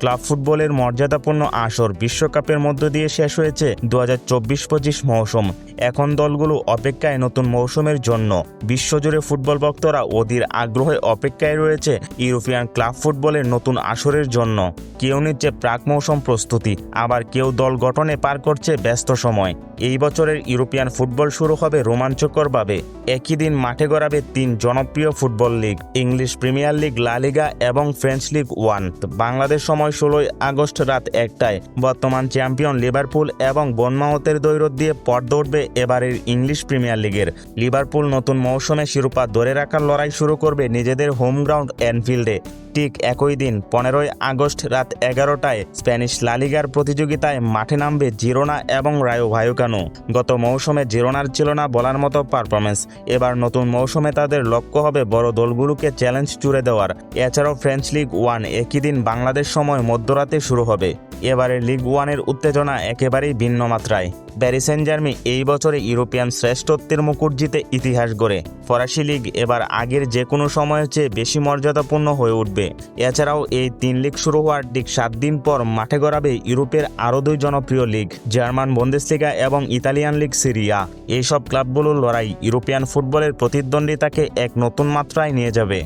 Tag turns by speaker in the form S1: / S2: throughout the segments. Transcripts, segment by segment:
S1: Club ফুটবলের মর্যাদাপূর্ণ আসর বিশ্বকাপের মধ্য দিয়ে শেষ হয়েছে দু হাজার চব্বিশ পঁচিশ মৌসুম। এখন দলগুলো অপেক্ষায় নতুন মৌসুমের জন্য। বিশ্বজুড়ে ফুটবল ভক্তরা অধীর আগ্রহে অপেক্ষায় রয়েছে ইউরোপিয়ান ক্লাব ফুটবলের নতুন আসরের জন্য। কেউ নিচ্ছে প্রাক মৌসুম প্রস্তুতি, আবার কেউ দল গঠনে পার করছে ব্যস্ত সময়। এই বছরের ইউরোপিয়ান ফুটবল শুরু হবে রোমাঞ্চকরভাবে। একই দিন মাঠে গড়াবে তিন জনপ্রিয় football league, English Premier League, La Liga এবং ফ্রেঞ্চ লিগ ওয়ান। বাংলাদেশ সময় ষোলোই আগস্ট রাত একটায়। বর্তমান চ্যাম্পিয়ন লিভারপুল এবং বনমাউতের দৈরত দিয়ে পট দৌড়বে এবারের ইংলিশ প্রিমিয়ার লিগের। লিভারপুল নতুন মৌসুমে শিরোপা ধরে রাখার লড়াই শুরু করবে নিজেদের হোম গ্রাউন্ড অ্যানফিল্ডে ঠিক একই দিন পনেরোই আগস্ট রাত এগারোটায় স্প্যানিশ লালিগার প্রতিযোগিতায় মাঠে নামবে জিরোনা এবং রায়ো ভায়োকানো। গত মৌসুমে জিরোনার ছিল না বলার মতো পারফরমেন্স এবার নতুন মৌসুমে তাদের লক্ষ্য হবে বড় দলগুলোকে চ্যালেঞ্জ জুড়ে দেওয়ার। এছাড়াও ফ্রেঞ্চ লিগ ওয়ান একই দিন বাংলাদেশ সময় মধ্যরাতে শুরু হবে। এবারে লিগ ওয়ানের উত্তেজনা একেবারেই ভিন্ন মাত্রায়। প্যারিস জার্মি এই বছরে ইউরোপিয়ান শ্রেষ্ঠত্বের মুকুট জিতে ইতিহাস গড়ে। ফরাসি লিগ এবার আগের যে কোনো সময়ের চেয়ে বেশি মর্যাদাপূর্ণ হয়ে উঠবে। এছাড়াও এই তিন লিগ শুরু হওয়ার ঠিক সাত দিন পর মাঠে গড়াবে ইউরোপের আরও দুই জনপ্রিয় লিগ, জার্মান বন্দেসলিগা এবং ইতালিয়ান লিগ সিরিয়া। এইসব ক্লাবগুলোর লড়াই ইউরোপিয়ান ফুটবলের প্রতিদ্বন্দ্বিতাকে এক নতুন মাত্রায় নিয়ে যাবে।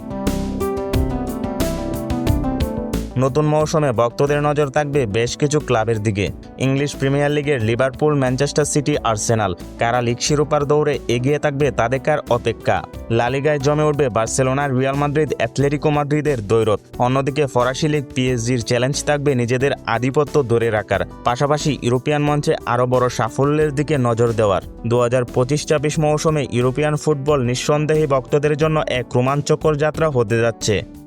S1: নতুন মৌসুমে ভক্তদের নজর থাকবে বেশ কিছু ক্লাবের দিকে। ইংলিশ প্রিমিয়ার লিগের লিভারপুল, ম্যানচেস্টার সিটি, আর্সেনাল। কারা লিগ শিরোপার দৌড়ে এগিয়ে থাকবে তাদেরকার অপেক্ষা। লালিগায় জমে উঠবে বার্সেলোনার রিয়াল মাদ্রিদ, অ্যাথলেটিকো মাদ্রিদের দৈরত। অন্যদিকে ফরাসি লিগ পিএসজির চ্যালেঞ্জ থাকবে নিজেদের আধিপত্য ধরে রাখার। পাশাপাশি ইউরোপিয়ান মঞ্চে আরও বড় সাফল্যের দিকে নজর দেওয়ার। দু হাজার পঁচিশ ছাব্বিশ মৌসুমে ইউরোপিয়ান ফুটবল নিঃসন্দেহে ভক্তদের জন্য এক রোমাঞ্চকর যাত্রা হতে যাচ্ছে।